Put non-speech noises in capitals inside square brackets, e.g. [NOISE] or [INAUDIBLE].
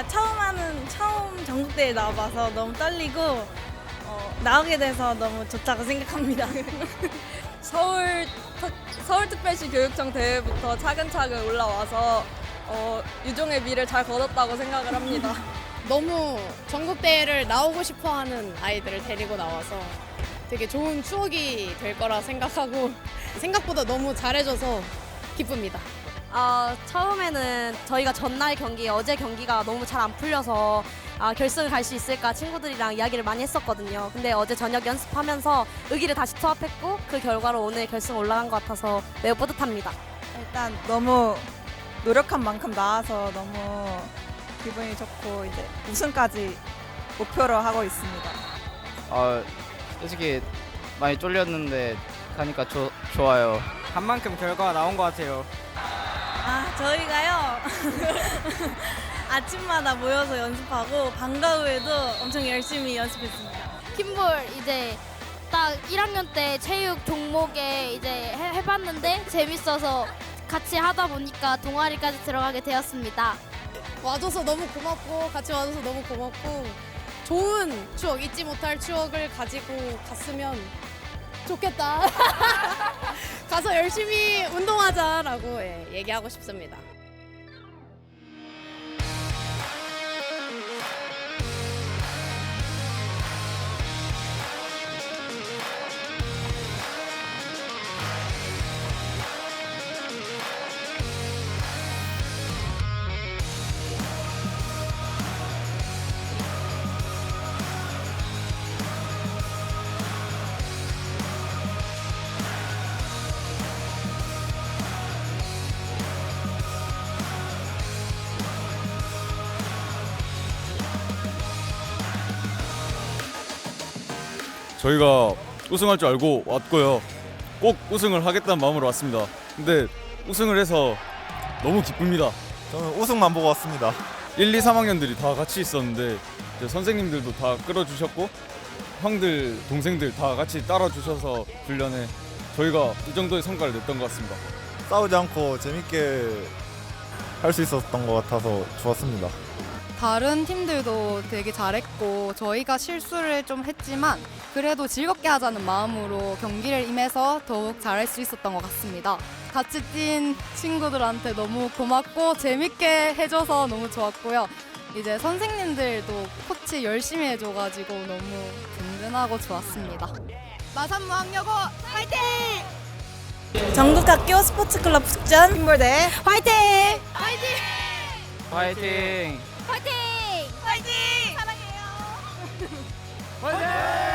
제가 처음 하는 처음 전국대회 나와봐서 너무 떨리고 어, 나오게 돼서 너무 좋다고 생각합니다. [LAUGHS] 서울 특- 서울특별시 교육청 대회부터 차근차근 올라와서 어, 유종의 미를 잘 거뒀다고 생각을 합니다. [LAUGHS] 너무 전국 대회를 나오고 싶어 하는 아이들을 데리고 나와서 되게 좋은 추억이 될 거라 생각하고 생각보다 너무 잘해줘서 기쁩니다. 아, 처음에는 저희가 전날 경기, 어제 경기가 너무 잘 안 풀려서 아, 결승을 갈 수 있을까 친구들이랑 이야기를 많이 했었거든요. 근데 어제 저녁 연습하면서 의기를 다시 투합했고 그 결과로 오늘 결승 올라간 것 같아서 매우 뿌듯합니다. 일단 너무 노력한 만큼 나와서 너무 기분이 좋고 이제 우승까지 목표로 하고 있습니다. 아 솔직히 많이 쫄렸는데 가니까 조, 좋아요. 한 만큼 결과가 나온 것 같아요. 아 저희가요 [LAUGHS] 아침마다 모여서 연습하고 방과 후에도 엄청 열심히 연습했습니다. 킴볼 이제 딱 1학년 때 체육 종목에 이제 해, 해봤는데 재밌어서 같이 하다 보니까 동아리까지 들어가게 되었습니다. 와줘서 너무 고맙고 같이 와줘서 너무 고맙고 좋은 추억 잊지 못할 추억을 가지고 갔으면 좋겠다. [LAUGHS] 가서 열심히 운동하자라고 예, 얘기하고 싶습니다. 저희가 우승할 줄 알고 왔고요. 꼭 우승을 하겠다는 마음으로 왔습니다. 근데 우승을 해서 너무 기쁩니다. 저는 우승만 보고 왔습니다. 1, 2, 3학년들이 다 같이 있었는데 이제 선생님들도 다 끌어주셨고 형들, 동생들 다 같이 따라주셔서 훈련에 저희가 이 정도의 성과를 냈던 것 같습니다. 싸우지 않고 재밌게 할 수 있었던 것 같아서 좋았습니다. 다른 팀들도 되게 잘했고 저희가 실수를 좀 했지만 그래도 즐겁게 하자는 마음으로 경기를 임해서 더욱 잘할 수 있었던 것 같습니다. 같이 뛴 친구들한테 너무 고맙고 재밌게 해줘서 너무 좋았고요. 이제 선생님들도 코치 열심히 해줘가지고 너무 든든하고 좋았습니다. 마산무 학여고 화이팅! 전국학교 스포츠클럽 축전 흰볼대 화이팅! 화이팅! 화이팅! 화이팅! 사랑해요. 화이팅!